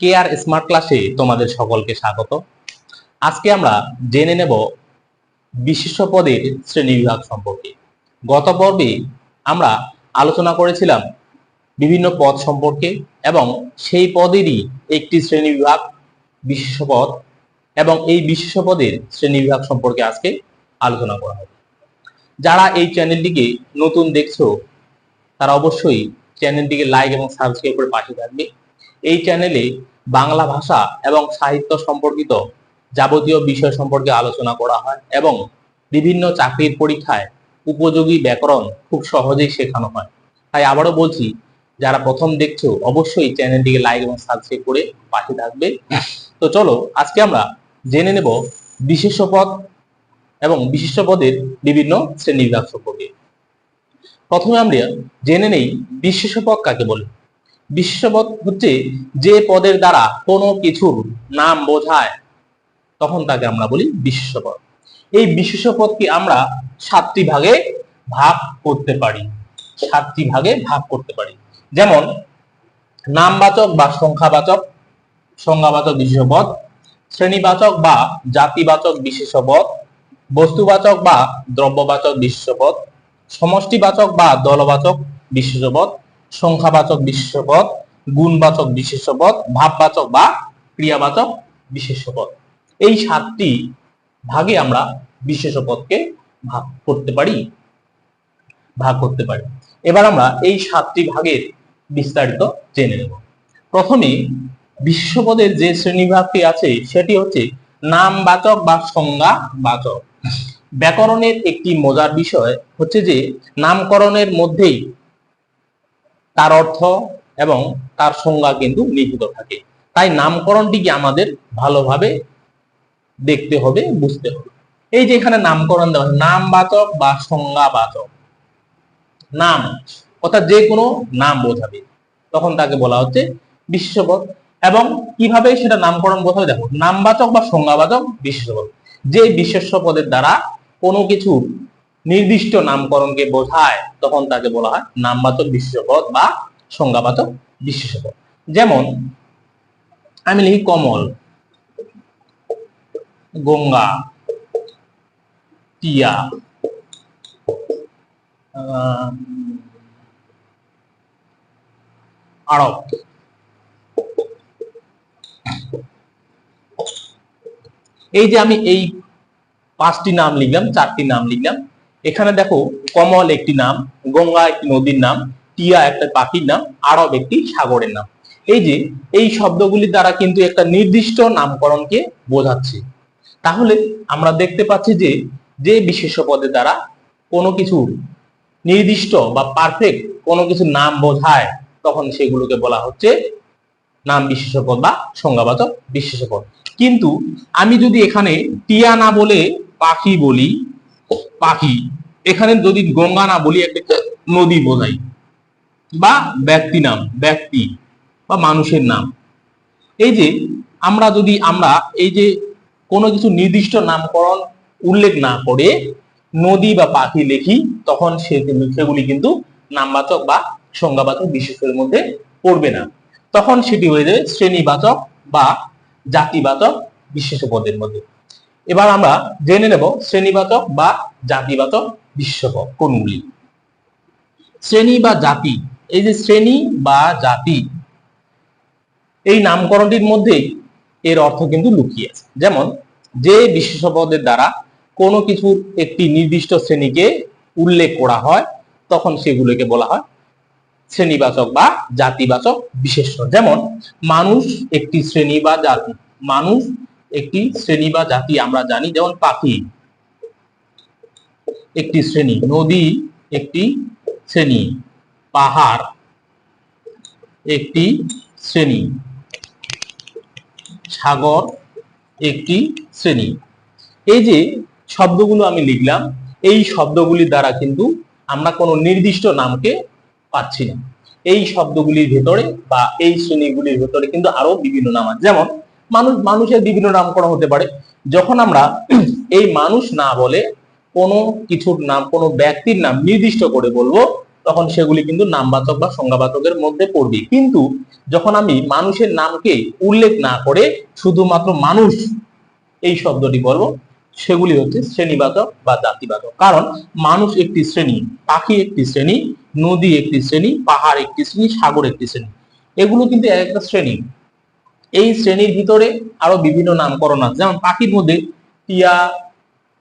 Care smart ক্লাসে তোমাদের সকলকে স্বাগত? আজকে আমরা জেনে নেব বিশিষ্ট পদের শ্রেণি বিভাগ সম্পর্কে। গত পর্বে আমরা আলোচনা করেছিলাম বিভিন্ন পদ সম্পর্কে এবং সেই পদেরই একটি শ্রেণি বিভাগ বিশেষ পদ এবং এই বিশেষ পদের শ্রেণি বিভাগ সম্পর্কে আজকে আলোচনা করা হবে। যারা এই চ্যানেলটিকে নতুন দেখছ, তারা অবশ্যই চ্যানেলটিকে লাইক এবং সাবস্ক্রাইব করে পাশে থাকবে। এই চ্যানেলে বাংলা ভাষা এবং সাহিত্য সম্পর্কিত যাবতীয় বিষয় সম্পর্কে আলোচনা করা হয় এবং বিভিন্ন চাকরির পরীক্ষায় উপযোগী ব্যাকরণ খুব সহজেই শেখানো হয়। তাই আবারও বলছি, যারা প্রথম দেখছ অবশ্যই চ্যানেলটিকে লাইক এবং সাবস্ক্রাইব করে পাশে থাকবে। তো চলো, আজকে আমরা জেনে নেব বিশেষ পদ এবং বিশিষ্ট পদের বিভিন্ন শ্রেণীবিভাগ সম্পর্কে। প্রথমে আমরা জেনে নেই বিশেষ পদ কাকে বলে। পদ হচ্ছে যে পদের দ্বারা কোনো কিছুর নাম বোঝায়, তখন তাকে আমরা বলি বিশ্বপদ এই বিশেষ পদকে আমরা সাতটি ভাগে ভাগ করতে পারি, সাতটি ভাগে ভাগ করতে পারি। যেমন, নামবাচক বা সংখ্যাবাচক সংজ্ঞাবাচক বিশেষপদ শ্রেণীবাচক বা জাতিবাচক বিশেষপদ বস্তুবাচক বা দ্রব্যবাচক বিশেষ পদ সমষ্টিবাচক বা দলবাচক বিশেষ পদ সংখ্যাবাচক বিশেষ পদ গুণবাচক বিশেষ পদ ভাববাচক বা ক্রিয়াবাচক বিশেষ পদ এই সাতটি ভাগে আমরা বিশেষ পদকে ভাগ করতে পারি। ভাগ করতে পারি। এবার আমরা এই সাতটি ভাগের বিস্তারিত জেনে নেব। প্রথমে বিশ্বপদের যে শ্রেণীভাগটি আছে, সেটি হচ্ছে নামবাচক বা সংজ্ঞাবাচক। ব্যাকরণের একটি মজার বিষয় হচ্ছে যে, নামকরণের মধ্যেই তার অর্থ এবং তার সংজ্ঞা কিন্তু নিহিত থাকে। তাই নামকরণটিকে আমাদের ভালোভাবে দেখতে হবে, বুঝতে হবে। এই যে এখানে নামকরণ দেওয়া নামবাচক বা সংজ্ঞাবাচক। নাম, অর্থাৎ যে কোনো নাম বোঝাবে। তখন তাকে বলা হচ্ছে বিশেষপদ এবং কীভাবে সেটা নামকরণ বোঝাবে? দেখো, নামবাচক বা সংজ্ঞাবাচক বিশেষপদ যে বিশেষ্য পদের দ্বারা কোনো কিছু নির্দিষ্ট নামকরণকে বোঝায়, তখন তাকে বলা হয় নামবাচক বিশেষপদ বা সংজ্ঞাবাচক বিশেষপদ। যেমন, আমি লিখি কমল, গঙ্গা, টিয়া আরব। এই যে আমি এই পাঁচটি নাম লিখলাম, চারটি নাম লিখলাম এখানে দেখো কমল একটি নাম, গঙ্গা একটি নদীর নাম, টিয়া একটা পাখির নাম, আরব একটি সাগরের নাম। এই যে, এই শব্দগুলি দ্বারা কিন্তু একটা নির্দিষ্ট নামকরণকে বোঝাচ্ছে। তাহলে আমরা দেখতে পাচ্ছি যে যে বিশেষ পদের দ্বারা কোনো কিছু নির্দিষ্ট বা পারফেক্ট কোনো কিছু নাম বোঝায়, তখন সেগুলোকে বলা হচ্ছে নাম বিশেষ পদ বা সংজ্ঞাবাচক বিশেষ পদ কিন্তু আমি যদি এখানে টিয়া না বলে পাখি বলি পাখি। এখানে যদি গঙ্গা না বলি, একটা নদী বোঝাই বা ব্যক্তি নাম, ব্যক্তি বা মানুষের নাম। এই যে আমরা যদি আমরা এই যে কোনো কিছু নির্দিষ্ট নামকরণ উল্লেখ না করে নদী বা পাখি লিখি, তখন সে- সেগুলি কিন্তু নামবাচক বা সংজ্ঞাবাচক বিশেষের মধ্যে পড়বে না। তখন সেটি হয়ে যাবে শ্রেণীবাচক বা জাতিবাচক বিশেষ পদের মধ্যে। এবার আমরা জেনে নেব শ্রেণীবাচক বা জাতিবাচক বিশেষ পদ কোনগুলি। শ্রেণি বা জাতি, এই যে শ্রেণি বা জাতি, এই নামকরণটির মধ্যেই এর অর্থ কিন্তু লুকিয়ে আছে। যেমন, যে বিশেষ পদের দ্বারা কোনো কিছুর একটি নির্দিষ্ট শ্রেণীকে উল্লেখ করা হয়, তখন সেগুলোকে বলা হয় শ্রেণীবাচক বা জাতিবাচক বিশেষ্য যেমন, মানুষ একটি শ্রেণি বা জাতি, মানুষ একটি শ্রেণি বা জাতি আমরা জানি, যেমন পাখি। একটি শ্রেণি। নদী একটি শ্রেণি। পাহাড় একটি শ্রেণি। সাগর একটি শ্রেণি। এই যে শব্দগুলো আমি লিখলাম, এই শব্দগুলির দ্বারা কিন্তু আমরা কোনো নির্দিষ্ট নামকে পাচ্ছি না। এই শব্দগুলির ভেতরে বা এই শ্রেণীগুলির ভেতরে কিন্তু আরও বিভিন্ন নাম আছে। যেমন মানুষ, মানুষের বিভিন্ন নামকরণ হতে পারে। যখন আমরা এই মানুষ না বলে কোনো কিছুর নাম, কোনো ব্যক্তির নাম নির্দিষ্ট করে বলব, তখন সেগুলি কিন্তু নামবাচক বা সংজ্ঞাবাচকের মধ্যে পড়বে। কিন্তু যখন আমি মানুষের নামকে উল্লেখ না করে শুধুমাত্র মানুষ এই শব্দটি বলব, সেগুলি হচ্ছে শ্রেণীবাচক বা জাতিবাচক। কারণ মানুষ একটি শ্রেণি, পাখি একটি শ্রেণি, নদী একটি শ্রেণি, পাহাড় একটি শ্রেণি, সাগর একটি শ্রেণি। এগুলো কিন্তু এক একটা শ্রেণি। এই শ্রেণির ভিতরে আরও বিভিন্ন নামকরণ আছে। যেমন পাখির মধ্যে টিয়া,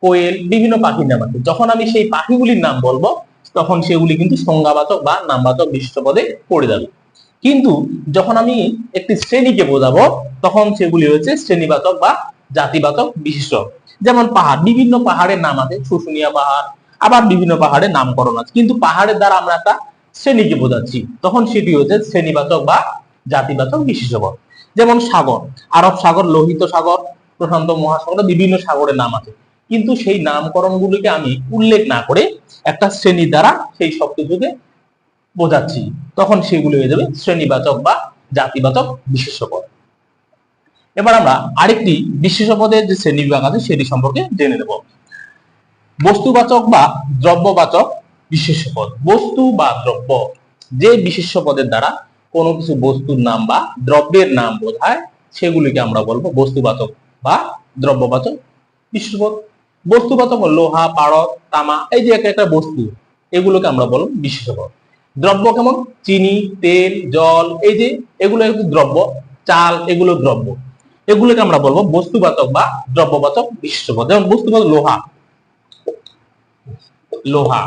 কোয়েল, বিভিন্ন পাখির নাম আছে। যখন আমি সেই পাখিগুলির নাম বলব, তখন সেগুলি কিন্তু সংজ্ঞাবাচক বা নামবাচক বিশিষ্ট পদে পড়ে যাবে। কিন্তু যখন আমি একটি শ্রেণীকে বোঝাবো, তখন সেগুলি হচ্ছে শ্রেণীবাচক বা জাতিবাচক বিশিষ্ট। যেমন পাহাড়, বিভিন্ন পাহাড়ের নাম আছে, শুশুনিয়া পাহাড়, আবার বিভিন্ন পাহাড়ের নামকরণ আছে। কিন্তু পাহাড়ের দ্বারা আমরা একটা শ্রেণীকে বোঝাচ্ছি। তখন সেটি হচ্ছে শ্রেণীবাচক বা জাতিবাচক বিশিষ্ট পদ যেমন সাগর, আরব সাগর, লোহিত সাগর, প্রশান্ত মহাসাগর বিভিন্ন সাগরের নাম আছে। কিন্তু সেই নামকরণগুলিকে আমি উল্লেখ না করে একটা শ্রেণি দ্বারা সেই সবকিছুকে বোঝাচ্ছি। তখন সেগুলি হয়ে যাবে শ্রেণীবাচক বা জাতিবাচক বিশেষ্য পদ এবার আমরা আরেকটি বিশেষ পদের যে শ্রেণি বিভাগ আছে, সেটি সম্পর্কে জেনে নেব। বস্তুবাচক বা দ্রব্যবাচক বিশেষ পদ বস্তু বা দ্রব্য যে বিশেষ্য পদের দ্বারা কোনো কিছু বস্তুর নাম বা দ্রব্যের নাম বোঝায় সেগুলিকে আমরা বলব বস্তুবাচক বা দ্রব্যবাচক বিশেষ পদ বস্তুবাচক লোহা পারদ তামা, এই যে একটা একটা বস্তু, এগুলোকে আমরা বলব বিশেষ পদ দ্রব্য কেমন? চিনি, তেল, জল, এই যে এগুলো দ্রব্য, চাল, এগুলো দ্রব্য। এগুলোকে আমরা বলব বস্তুবাচক বা দ্রব্যবাচক বিশিষ্ট পদ যেমন বস্তুবাচক লোহা লোহা,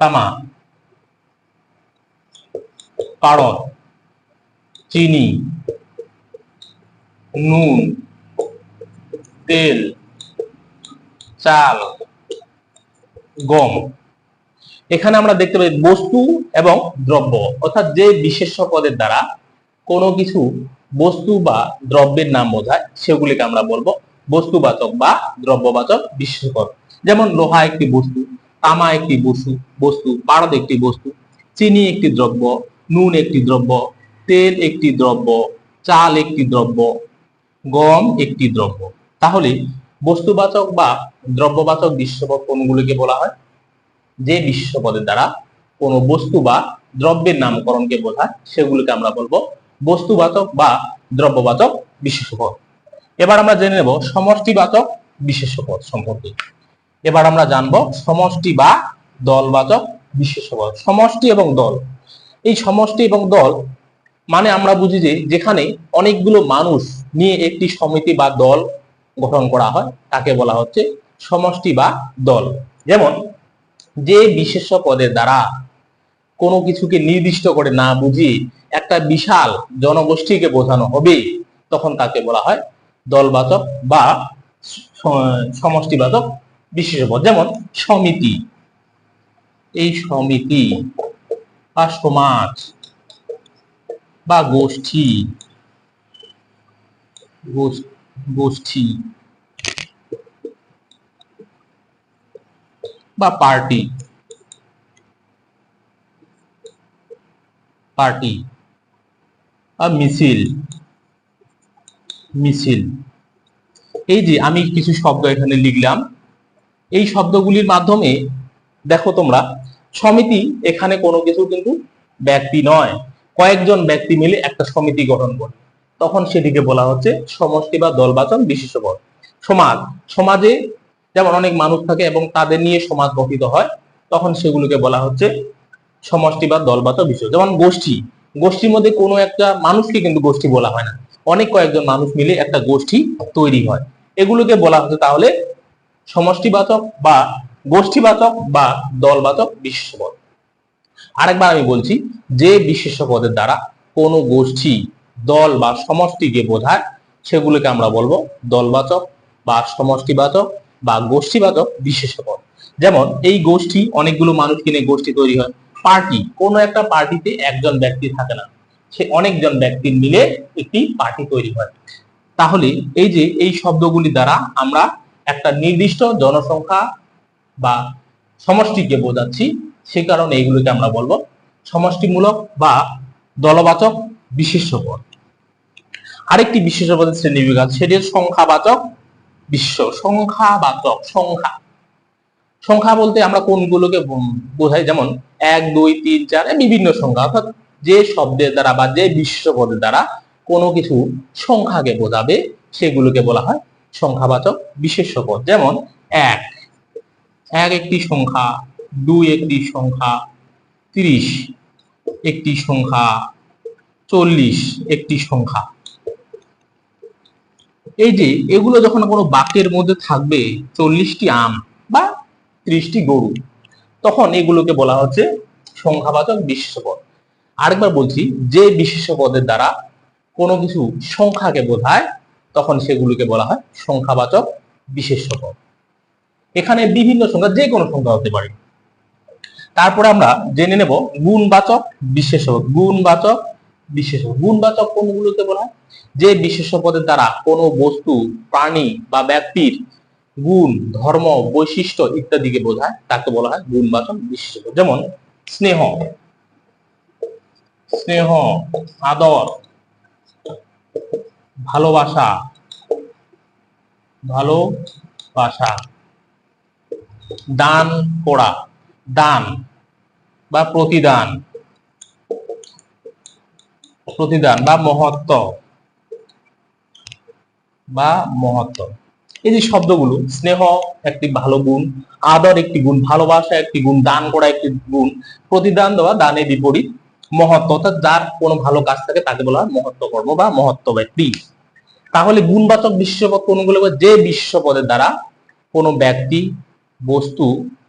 তামা পারদ চিনি, নুন, তেল, চাল, গম। এখানে আমরা দেখতে পাই বস্তু এবং দ্রব্য। অর্থাৎ যে বিশেষ্য পদের দ্বারা কোনো কিছু বস্তু বা দ্রব্যের নাম বোঝায়, সেগুলিকে আমরা বলব বস্তুবাচক বা দ্রব্যবাচক বিশেষ্য পদ যেমন লোহা একটি বস্তু, তামা একটি বস্তু বস্তু, পারদ একটি বস্তু, চিনি একটি দ্রব্য নুন একটি দ্রব্য, তেল একটি দ্রব্য, চাল একটি দ্রব্য, গম একটি দ্রব্য। তাহলে বস্তুবাচক বা দ্রব্যবাচক বিশ্বপদ কোনগুলিকে বলা হয়? যে বিশ্বপদের দ্বারা কোনো বস্তু বা দ্রব্যের নামকরণকে বোঝায় সেগুলিকে আমরা বলব বস্তুবাচক বা দ্রব্যবাচক বিশেষপদ এবার আমরা জেনে নেব সমষ্টিবাচক বিশেষপদ সম্পর্কে। এবার আমরা জানব সমষ্টি বা দলবাচক বিশেষপদ সমষ্টি এবং দল এই সমষ্টি এবং দল মানে আমরা বুঝি যে যেখানে অনেকগুলো মানুষ নিয়ে একটি সমিতি বা দল গঠন করা হয়, তাকে বলা হচ্ছে সমষ্টি বা দল। যেমন যে বিশেষ পদের দ্বারা কোনো কিছুকে নির্দিষ্ট করে না বুঝিয়ে একটা বিশাল জনগোষ্ঠীকে বোঝানো হবে, তখন তাকে বলা হয় দলবাচক বা সমষ্টিবাচক বিশেষ পদ যেমন সমিতি। এই সমিতি বা সমাজ বা গোষ্ঠী। গোষ্ঠী বা পার্টি। পার্টি বা মিছিল। মিছিল। এই যে আমি কিছু শব্দ এখানে লিখলাম, এই শব্দগুলির মাধ্যমে দেখো তোমরা সমিতি এখানে কোনো কিছু কিন্তু ব্যক্তি নয়। কয়েকজন ব্যক্তি মিলে একটা সমিতি গঠন করে। তখন সেটিকে বলা হচ্ছে সমষ্টি বা দলবাচন বিশেষ সমাজ, সমাজে যেমন অনেক মানুষ থাকে এবং তাদের নিয়ে সমাজ গঠিত হয়, তখন সেগুলোকে বলা হচ্ছে সমষ্টি বা দলবাচক বিষয় যেমন গোষ্ঠী, গোষ্ঠীর মধ্যে কোনো একটা মানুষকে কিন্তু গোষ্ঠী বলা হয় না। অনেক কয়েকজন মানুষ মিলে একটা গোষ্ঠী তৈরি হয়। এগুলোকে বলা হচ্ছে তাহলে সমষ্টিবাচক বা গোষ্ঠীবাচক বা দলবাচক বিশেষ পদ আরেকবার আমি বলছি, যে বিশেষ পদের দ্বারা কোনো গোষ্ঠী, দল বা সমষ্টিকে বোঝায়, সেগুলোকে আমরা বলব দলবাচক বা সমষ্টিবাচক বা গোষ্ঠীবাচক বিশেষ পদ যেমন, এই গোষ্ঠী, অনেকগুলো মানুষ কিনে গোষ্ঠী তৈরি হয়। পার্টি, কোনো একটা পার্টিতে একজন ব্যক্তি থাকে না। সে অনেকজন ব্যক্তি মিলে একটি পার্টি তৈরি হয়। তাহলে এই যে এই শব্দগুলি দ্বারা আমরা একটা নির্দিষ্ট জনসংখ্যা বা সমষ্টিকে বোঝাচ্ছি, সে কারণে এইগুলোকে আমরা বলব সমষ্টিমূলক বা দলবাচক বিশেষ্য পদ আরেকটি বিশেষ পদের শ্রেণি বিভাগ সেটি সংখ্যাবাচক বিশ্ব, সংখ্যাবাচক সংখ্যা। সংখ্যা বলতে আমরা কোনগুলোকে বোঝাই? যেমন এক, দুই, তিন, চার বিভিন্ন সংখ্যা, অর্থাৎ যে শব্দের দ্বারা বা যে বিশেষ পদের দ্বারা কোনো কিছু সংখ্যাকে বোঝাবে, সেগুলোকে বলা হয় সংখ্যাবাচক বিশেষ্য পদ যেমন এক এক একটি সংখ্যা, দুই একটি সংখ্যা, তিরিশ একটি সংখ্যা, চল্লিশ একটি সংখ্যা। এই যে এগুলো যখন কোনো বাক্যের মধ্যে থাকবে, চল্লিশটি আম বা ত্রিশটি গরু, তখন এগুলোকে বলা হচ্ছে সংখ্যাবাচক বিশেষ্য পদ আরেকবার বলছি, যে পদের দ্বারা কোনো কিছু সংখ্যাকে বোঝায়, তখন সেগুলোকে বলা হয় সংখ্যাবাচক বিশেষ্য এখানে বিভিন্ন সংখ্যা, যে কোনো সংখ্যা হতে পারে তারপরে আমরা জেনে নেব গুণবাচক বিশেষ্য পদ গুণবাচক বিশেষ্য পদ। গুণবাচক কোনগুলোতে বলা হয় যে বিশেষ্য পদের দ্বারা কোনো বস্তু, প্রাণী বা ব্যক্তির গুণ, ধর্ম, বৈশিষ্ট্য ইত্যাদিকে বোঝায়, তাকে বলা হয় গুণবাচক বিশেষ্য পদ। যেমন স্নেহ স্নেহ, আদর, ভালোবাসা ভালোবাসা দান করা, দান বা প্রতিদান। প্রতিদান বা মহত্ব। বা মহত্ব। এই যে শব্দগুলো, স্নেহ একটি ভালো গুণ, আদর একটি গুণ, ভালোবাসা একটি গুণ, দান করা একটি গুণ, প্রতিদান দেওয়া দানের বিপরীত মহত্ব, অর্থাৎ যার কোনো ভালো কাজ থাকে তাকে বলা হয় মহত্ব কর্ম বা মহত্ব ব্যক্তি। তাহলে গুণবাচক বিশ্বপদ কোনগুলো? যে বিশ্বপদের দ্বারা কোনো ব্যক্তি বস্তু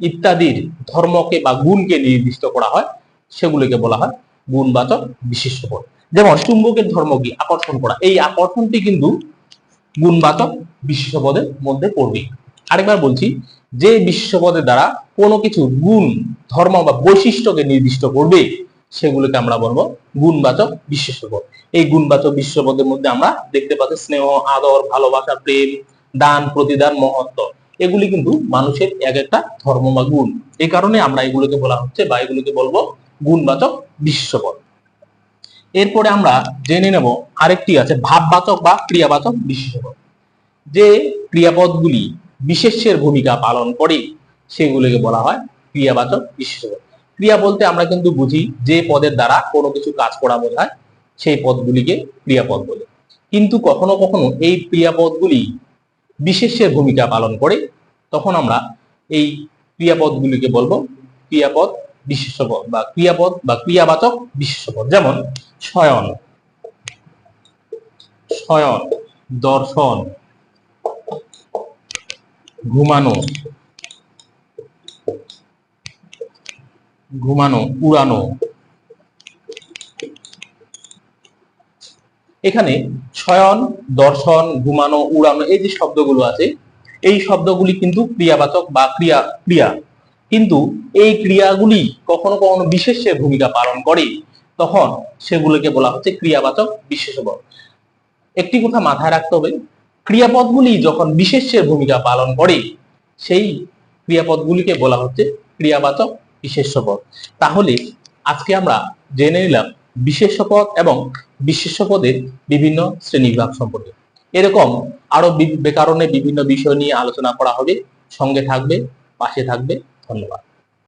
ইত্যাদির ধর্মকে বা গুণকে নির্দিষ্ট করা হয়, সেগুলিকে বলা হয় গুণবাচক বিশেষ্য পদ যেমন চুম্বকের ধর্ম কি? আকর্ষণ করা। এই আকর্ষণটি কিন্তু গুণবাচক বিশেষ্য পদের মধ্যে পড়বে। আরেকবার বলছি, যে বিশেষ্য পদের দ্বারা কোনো কিছু গুণ, ধর্ম বা বৈশিষ্ট্যকে নির্দিষ্ট করবে, সেগুলোকে আমরা বলব গুণবাচক বিশেষ্য পদ এই গুণবাচক বিশেষ্য পদের মধ্যে আমরা দেখতে পাচ্ছি স্নেহ, আদর, ভালোবাসা, প্রেম, দান, প্রতিদান, মহত্ব। এগুলি কিন্তু মানুষের এক একটা ধর্ম বা গুণ এই কারণে আমরা এগুলোকে বলা হচ্ছে বা এগুলোকে বলব গুণবাচক বিশেষ্যপদ এরপরে আমরা জেনে নেব আরেকটি আছে ভাববাচক বা ক্রিয়াবাচক বিশেষ্যপদ যে ক্রিয়াপদগুলি বিশেষের ভূমিকা পালন করে, সেগুলোকে বলা হয় ক্রিয়াবাচক বিশেষ্যপদ ক্রিয়া বলতে আমরা কিন্তু বুঝি যে পদের দ্বারা কোনো কিছু কাজ করা বোঝায়, সেই পদগুলিকে ক্রিয়াপদ বলে। কিন্তু কখনো কখনো এই ক্রিয়াপদগুলি বিশেষ্যের ভূমিকা পালন করে, তখন আমরা এই ক্রিয়াপদগুলিকে বলব ক্রিয়াপদ বিশেষ্য পদ বা ক্রিয়াপদ বা ক্রিয়াবাচক বিশেষ্য পদ যেমন শয়ন শয়ন, দর্শন, ঘুমানো ঘুমানো, উড়ানো এখানে শয়ন, দর্শন, ঘুমানো, উড়ানো এই যে শব্দগুলো আছে, এই শব্দগুলি কিন্তু ক্রিয়াবাচক বা ক্রিয়া ক্রিয়া। কিন্তু এই ক্রিয়াগুলি কখনো কখনো বিশেষ্যের ভূমিকা পালন করে। তখন সেগুলোকে বলা হচ্ছে ক্রিয়াবাচক বিশেষপদ একটি কথা মাথায় রাখতে হবে, ক্রিয়াপদগুলি যখন বিশেষের ভূমিকা পালন করে, সেই ক্রিয়াপদগুলিকে বলা হচ্ছে ক্রিয়াবাচক বিশেষ্য তাহলে আজকে আমরা জেনে নিলাম বিশেষ্য পদ এবং বিশেষ পদের বিভিন্ন শ্রেণীবিভাগ সম্পর্কে। এরকম আরও বি- ব্যাকরণে বিভিন্ন বিষয় নিয়ে আলোচনা করা হবে। সঙ্গে থাকবে, পাশে থাকবে। ধন্যবাদ।